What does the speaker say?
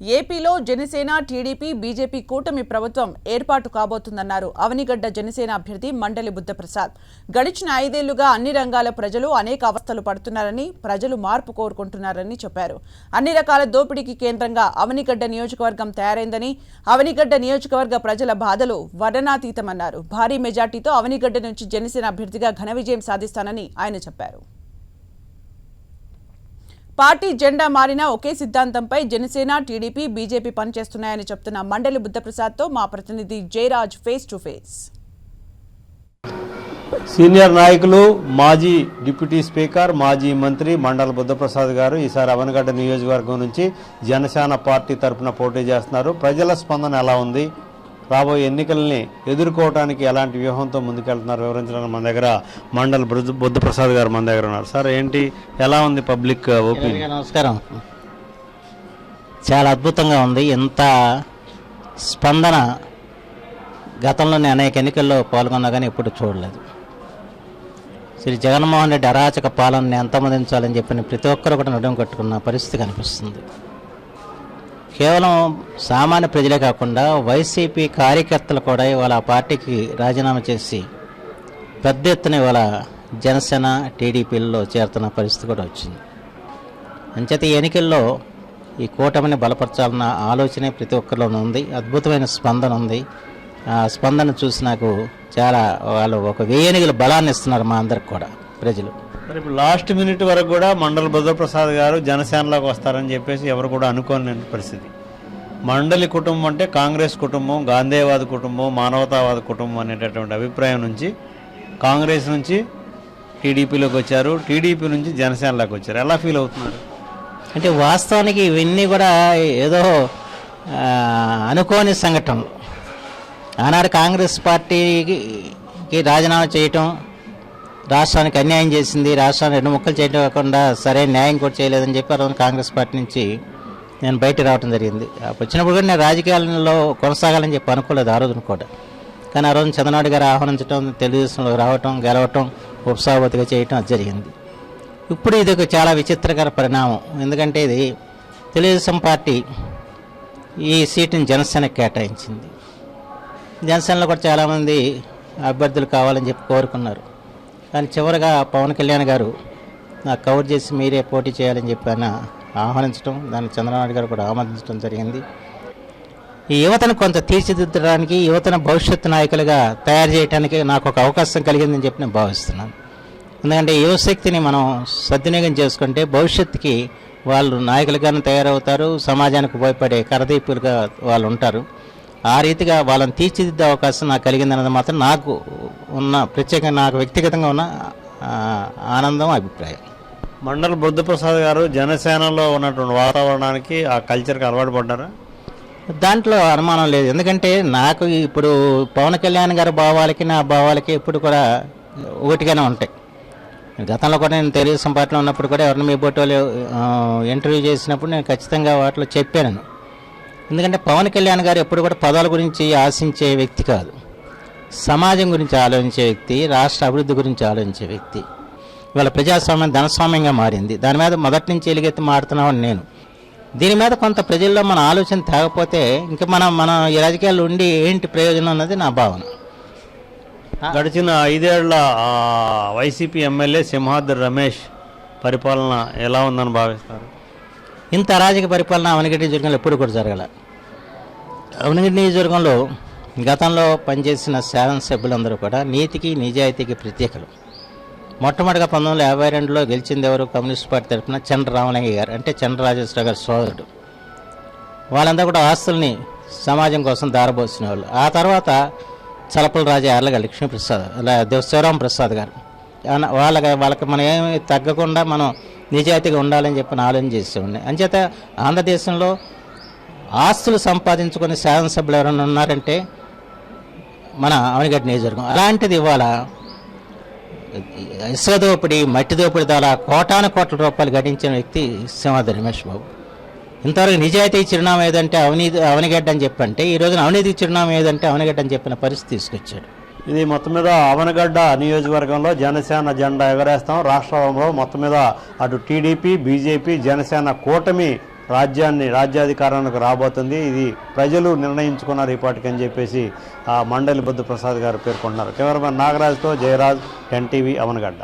ఏపీలో Janasena TDP BJP కూటమి ప్రభుత్వం ఏర్పాటు కాబోతుందన్నారు. అవనిగడ్డ జనసేన అభ్యర్థి మండలి బుద్ధప్రసాద్. గడిచిన ఐదేళ్ళుగా అన్ని రంగాల ప్రజలు అనేక అవస్థలు పడుతున్నారని ప్రజలు మార్పు కోరుకుంటున్నారని చెప్పారు. అన్ని రకాల దోపిడీకి కేంద్రంగా అవనిగడ్డ నియోజకవర్గం తయారైందని అవనిగడ్డ నియోజకవర్గ ప్రజల బాధలు వర్ణనాతీతమన్నారు. భారీ మెజార్టీతో అవనిగడ్డ నుంచి జనసేన అభ్యర్థిగా ఘన విజయం సాధిస్తానని ఆయన చెప్పారు. పార్టీ జెండా మారినా ఒకే సిద్ధాంతంపై జనసేన టీడీపీ బీజేపీ పనిచేస్తున్నాయని చెప్తున్న మండలి బుద్ధప్రసాద్తో మా ప్రతినిధి Jayaraj face to face. Senior నాయకులు మాజీ డిప్యూటీ స్పీకర్ మాజీ మంత్రి మండల బుద్ధప్రసాద్ గారు ఈసారి అవనగడ్డ నియోజకవర్గం నుంచి జనసేన పార్టీ తరఫున పోటీ చేస్తున్నారు. ప్రజల స్పందన ఎలా ఉంది? రాబోయే ఎన్నికల్ని ఎదుర్కోవడానికి ఎలాంటి వ్యూహంతో ముందుకెళ్తున్నారు వివరించడానికి మన దగ్గర మండల బుద్ధ- బుద్ధప్రసాద్ గారు మన దగ్గర ఉన్నారు. సార్ ఏంటి? ఎలా ఉంది పబ్లిక్ ఒపీనియన్? నమస్కారం. చాలా అద్భుతంగా ఉంది. ఇంత స్పందన గతంలోనే అనేక ఎన్నికల్లో పాల్గొన్నా కానీ ఎప్పుడు చూడలేదు. శ్రీ జగన్మోహన్ రెడ్డి అరాచక పాలనని అంతమొదించాలని చెప్పిన ప్రతి ఒక్కరు కూడా నడుము కట్టుకున్న పరిస్థితి కనిపిస్తుంది. కేవలం సామాన్య ప్రజలే కాకుండా వైసీపీ కార్యకర్తలు కూడా ఇవాళ ఆ పార్టీకి రాజీనామా చేసి పెద్ద ఎత్తున ఇవాళ జనసేన టీడీపీల్లో చేరుతున్న పరిస్థితి కూడా వచ్చింది. అంచేత ఈ ఎన్నికల్లో ఈ కూటమిని బలపరచాలన్న ఆలోచనే ప్రతి ఒక్కరిలోనూ ఉంది. అద్భుతమైన స్పందన ఉంది. ఆ స్పందన చూసి నాకు చాలా వాళ్ళు ఒక వేయనిగల బలాన్ని ఇస్తున్నారు మా అందరికి కూడా ప్రజలు. మరి ఇప్పుడు లాస్ట్ మినిట్ వరకు కూడా మండల బుద్ధప్రసాద్ గారు జనసేనలోకి వస్తారని చెప్పేసి ఎవరు కూడా అనుకోని పరిస్థితి. మండలి కుటుంబం అంటే కాంగ్రెస్ కుటుంబం గాంధేవాద కుటుంబం మానవతావాద కుటుంబం అనేటటువంటి అభిప్రాయం నుంచి కాంగ్రెస్ నుంచి టీడీపీలోకి వచ్చారు. టీడీపీ నుంచి జనసేనలోకి వచ్చారు. ఎలా ఫీల్ అవుతున్నారు? అంటే వాస్తవానికి ఇవన్నీ కూడా ఏదో అనుకోని సంఘటనలు. ఆనాడు కాంగ్రెస్ పార్టీకి రాజీనామా చేయటం రాష్ట్రానికి అన్యాయం చేసింది రాష్ట్రాన్ని రెండు ముక్కలు చేయడం కాకుండా సరైన న్యాయం కూడా చేయలేదని చెప్పి ఆ కాంగ్రెస్ పార్టీ నుంచి నేను బయట రావడం జరిగింది. అప్పుడు వచ్చినప్పుడు కూడా నేను రాజకీయాలలో కొనసాగాలని చెప్పి అనుకోలేదు ఆ రోజున కూడా. కానీ ఆ రోజు చంద్రనాడు గారు ఆహ్వానించడం తెలుగుదేశంలో రావటం గెలవటం ఉపసభాపతిగా చేయటం అది జరిగింది. ఇప్పుడు ఇది ఒక చాలా విచిత్రకర పరిణామం. ఎందుకంటే ఇది తెలుగుదేశం పార్టీ ఈ సీటుని జనసేనకు కేటాయించింది. జనసేనలో కూడా చాలామంది అభ్యర్థులు కావాలని చెప్పి కోరుకున్నారు. కానీ చివరగా పవన్ కళ్యాణ్ గారు నాకు కవర్ చేసి మీరే పోటీ చేయాలని చెప్పి ఆయన ఆహ్వానించడం దాన్ని చంద్రబాబు గారు కూడా ఆమోదించడం జరిగింది. ఈ యువతను కొంత తీర్చిదిద్దడానికి యువతను భవిష్యత్తు నాయకులుగా తయారు చేయడానికి నాకు ఒక అవకాశం కలిగిందని చెప్పి నేను భావిస్తున్నాను. ఎందుకంటే యువశక్తిని మనం సద్వినియోగం చేసుకుంటే భవిష్యత్తుకి వాళ్ళు నాయకులుగానే తయారవుతారు సమాజానికి ఉపయోగపడే కరదీపులుగా వాళ్ళు ఉంటారు. ఆ రీతిగా వాళ్ళని తీర్చిదిద్దే అవకాశం నాకు కలిగిందన్నది మాత్రం నాకు ఉన్న ప్రత్యేకంగా నాకు వ్యక్తిగతంగా ఉన్న ఆనందం అభిప్రాయం. మండల బుద్ధప్రసాద్ గారు జనసేనలో ఉన్నటువంటి వాతావరణానికి ఆ కల్చర్కి అలవాటు పడ్డారా? దాంట్లో అనుమానం లేదు. ఎందుకంటే నాకు ఇప్పుడు పవన్ కళ్యాణ్ గారి భావాలకి నా భావాలకి ఇప్పుడు కూడా ఒకటిగానే ఉంటాయి. గతంలో కూడా నేను తెలుగుదేశం పార్టీలో ఉన్నప్పుడు కూడా ఎవరిని మీ బొట్టోలు ఇంటర్వ్యూ చేసినప్పుడు నేను ఖచ్చితంగా వాటిలో చెప్పాను. ఎందుకంటే పవన్ కళ్యాణ్ గారు ఎప్పుడు కూడా పదాల గురించి ఆశించే వ్యక్తి కాదు. సమాజం గురించి ఆలోచించే వ్యక్తి రాష్ట్ర అభివృద్ధి గురించి ఆలోచించే వ్యక్తి. ఇవాళ ప్రజాస్వామ్యం ధనస్వామ్యంగా మారింది. దాని మీద మొదటి నుంచి ఎలుగెత్తి మాడుతున్నామని నేను. దీని మీద కొంత ప్రజల్లో మన ఆలోచన తేకపోతే ఇంకా మనం మన ఈ రాజకీయాల్లో ఉండి ఏంటి ప్రయోజనం అన్నది నా భావన. గడిచిన ఐదేళ్ళ వైసీపీ ఎమ్మెల్యే సింహాద్రి రమేష్ పరిపాలన ఎలా ఉందని భావిస్తారు? ఇంత అరాజక పరిపాలన అవనగడ్డి నియోజకవర్గంలో ఎప్పుడు కూడా జరగల. అవనగడ్డి నియోజకవర్గంలో గతంలో పనిచేసిన శాసనసభ్యులందరూ కూడా నీతికి నిజాయితీకి ప్రత్యేకలు. మొట్టమొదటిగా పంతొమ్మిది వందల యాభై రెండులో గెలిచింది ఎవరు? కమ్యూనిస్ట్ పార్టీ తరఫున చంద్రరామలింగ గారు అంటే చంద్రరాజేశ్వర గారి సోదరుడు. వాళ్ళంతా కూడా ఆస్తుల్ని సమాజం కోసం దారబోసిన వాళ్ళు. ఆ తర్వాత చలపల రాజా అర్లగ లక్ష్మీప్రసాద్ అలా శివరాం ప్రసాద్ గారు. వాళ్ళకి వాళ్ళకి మనం ఏమి తగ్గకుండా మనం నిజాయితీగా ఉండాలని చెప్పి ఆలోచన చేసేవాడిని. అంచేత ఆంధ్రదేశంలో ఆస్తులు సంపాదించుకునే శాసనసభ్యులు ఎవరైనా ఉన్నారంటే మన అవనిగడ్డ నియోజకవర్గం. అలాంటిది ఇవాళ ఇసుక దోపిడీ మట్టి దోపిడి ద్వారా కోటాను కోట్ల రూపాయలు గడించిన వ్యక్తి సింహాద్రి రమేష్ బాబు. ఇంతవరకు నిజాయితీ చిరునామా ఏదంటే అవినీతి అవనిగడ్డ అని చెప్పంటే ఈ రోజున అవినీతి చిరునామా ఏదంటే అవనిగడ్డ అని చెప్పిన పరిస్థితి తీసుకొచ్చాడు. ఇది మొత్తం మీద అవనగడ్డ నియోజకవర్గంలో జనసేన జెండా ఎగరేస్తాం. రాష్ట్రంలో మొత్తం మీద అటు టీడీపీ బీజేపీ జనసేన కూటమి రాజ్యాన్ని రాజ్యాధికారానికి రాబోతుంది. ఇది ప్రజలు నిర్ణయించుకున్నారు ఇప్పటికని చెప్పేసి ఆ మండలి బుద్ధ ప్రసాద్ గారు పేర్కొన్నారు. కెమెరామెన్ నాగరాజ్తో జయరాజ్ ఎన్టీవీ అవనగడ్డ.